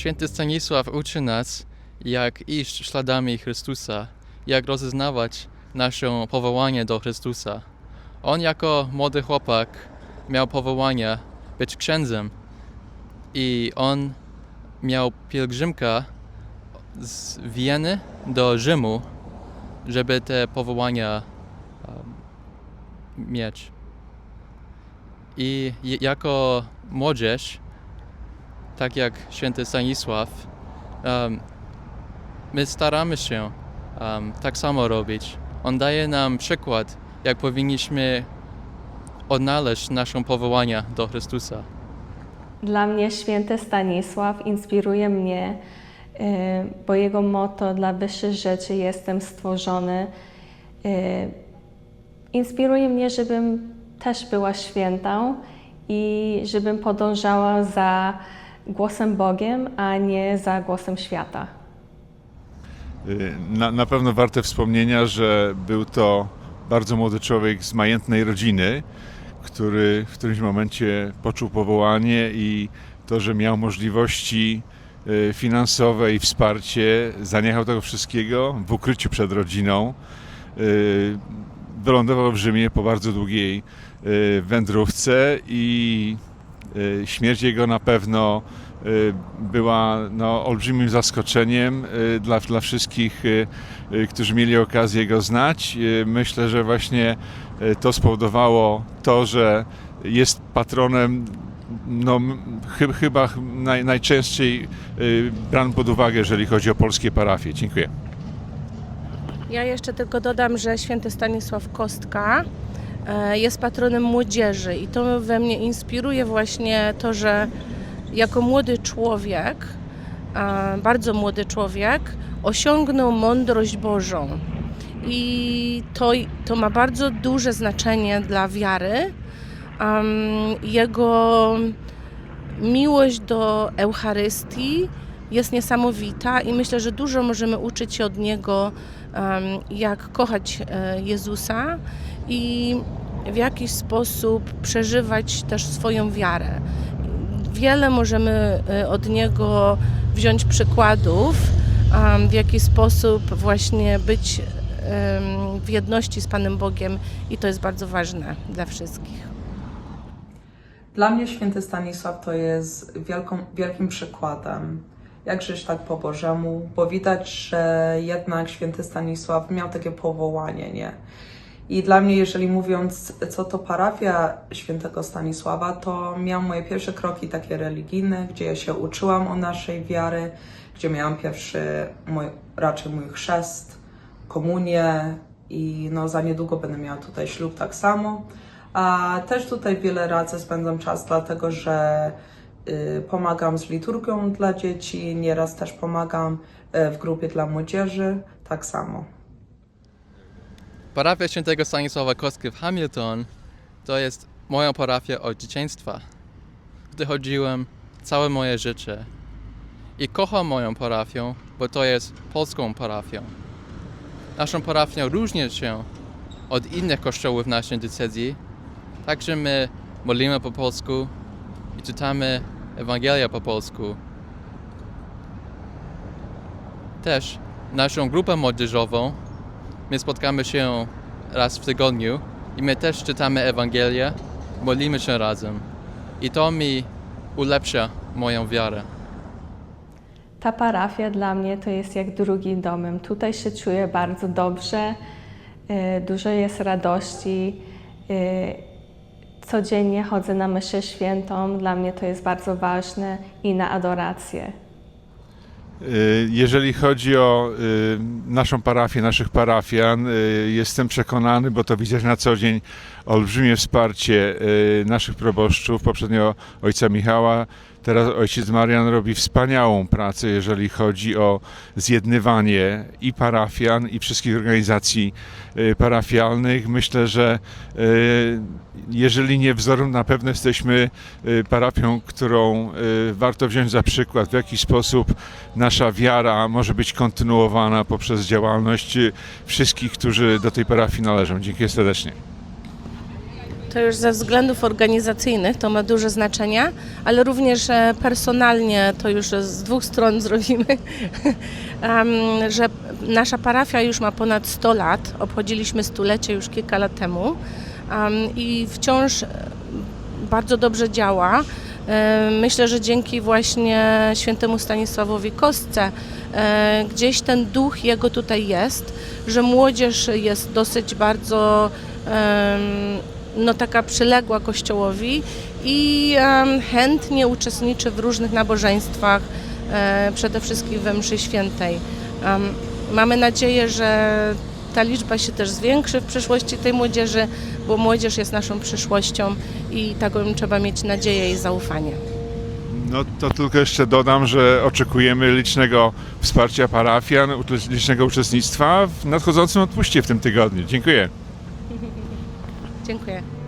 Święty Stanisław uczy nas, jak iść śladami Chrystusa, jak rozeznawać nasze powołanie do Chrystusa. On jako młody chłopak miał powołanie być księdzem i on miał pielgrzymkę z Wieny do Rzymu, żeby te powołania um, mieć. I jako młodzież, tak jak święty Stanisław, um, my staramy się um, tak samo robić. On daje nam przykład, jak powinniśmy odnaleźć nasze powołania do Chrystusa. Dla mnie święty Stanisław inspiruje mnie, y, bo jego motto dla wyższych rzeczy jestem stworzony. y, Inspiruje mnie, żebym też była świętą i żebym podążała za głosem Bogiem, a nie za głosem świata. Y, Na, na pewno warte wspomnienia, że był to bardzo młody człowiek z majętnej rodziny, który w którymś momencie poczuł powołanie i to, że miał możliwości y, finansowe i wsparcie, zaniechał tego wszystkiego w ukryciu przed rodziną. Y, Wylądował w Rzymie po bardzo długiej wędrówce i śmierć jego na pewno y, była no, olbrzymim zaskoczeniem y, dla, dla wszystkich, y, y, którzy mieli okazję go znać. Y, Myślę, że właśnie y, to spowodowało to, że jest patronem no, chy- chyba ch- naj, najczęściej y, brany pod uwagę, jeżeli chodzi o polskie parafie. Dziękuję. Ja jeszcze tylko dodam, że święty Stanisław Kostka jest patronem młodzieży i to we mnie inspiruje właśnie to, że jako młody człowiek, e, bardzo młody człowiek, osiągnął mądrość Bożą. I to, to ma bardzo duże znaczenie dla wiary. Jego miłość do Eucharystii jest niesamowita i myślę, że dużo możemy uczyć się od niego, jak kochać e, Jezusa i w jakiś sposób przeżywać też swoją wiarę. Wiele możemy e, od niego wziąć przykładów, em, w jaki sposób właśnie być w jedności z Panem Bogiem i to jest bardzo ważne dla wszystkich. Dla mnie święty Stanisław to jest wielką, wielkim przykładem, jak żyć tak po Bożemu, bo widać, że jednak święty Stanisław miał takie powołanie, nie? I dla mnie, jeżeli mówiąc, co to parafia świętego Stanisława, to miałam moje pierwsze kroki takie religijne, gdzie ja się uczyłam o naszej wiary, gdzie miałam pierwszy, mój, raczej mój chrzest, komunię i no za niedługo będę miała tutaj ślub tak samo. A też tutaj wiele razy spędzam czas, dlatego że y, pomagam z liturgią dla dzieci, nieraz też pomagam y, w grupie dla młodzieży, tak samo. Parafia świętego Stanisława Kostki w Hamilton to jest moja parafia od dzieciństwa. Tutaj chodziłem całe moje życie. I kocham moją parafię, bo to jest polską parafią. Naszą parafią różni się od innych kościołów naszej diecezji, także my modlimy po polsku i czytamy Ewangelia po polsku. Też naszą grupę młodzieżową My spotkamy się raz w tygodniu i my też czytamy Ewangelię, modlimy się razem. I to mi ulepsza moją wiarę. Ta parafia dla mnie to jest jak drugim domem. Tutaj się czuję bardzo dobrze, y, dużo jest radości. y, Codziennie chodzę na mszę świętą, dla mnie to jest bardzo ważne i na adorację. Y, Jeżeli chodzi o y, naszą parafię, naszych parafian, y, jestem przekonany, bo to widać na co dzień, olbrzymie wsparcie naszych proboszczów, poprzednio ojca Michała, teraz ojciec Marian robi wspaniałą pracę, jeżeli chodzi o zjednywanie i parafian, i wszystkich organizacji y, parafialnych. Myślę, że y, jeżeli nie wzorem, na pewno jesteśmy y, parafią, którą warto wziąć za przykład, w jaki sposób nasza wiara może być kontynuowana poprzez działalność wszystkich, którzy do tej parafii należą. Dziękuję serdecznie. To już ze względów organizacyjnych to ma duże znaczenie, ale również e, personalnie to już z dwóch stron zrobimy, że nasza parafia już ma ponad 100 lat, obchodziliśmy stulecie już kilka lat temu em, i wciąż e, bardzo dobrze działa. E, Myślę, że dzięki właśnie świętemu Stanisławowi Kostce gdzieś ten duch jego tutaj jest, że młodzież jest dosyć bardzo no, taka przyległa Kościołowi i chętnie uczestniczy w różnych nabożeństwach, e, przede wszystkim we mszy świętej. Mamy nadzieję, że ta liczba się też zwiększy w przyszłości tej młodzieży, bo młodzież jest naszą przyszłością i taką trzeba mieć nadzieję i zaufanie. No to tylko jeszcze dodam, że oczekujemy licznego wsparcia parafian, licznego uczestnictwa w nadchodzącym odpuście w tym tygodniu. Dziękuję. Dziękuję.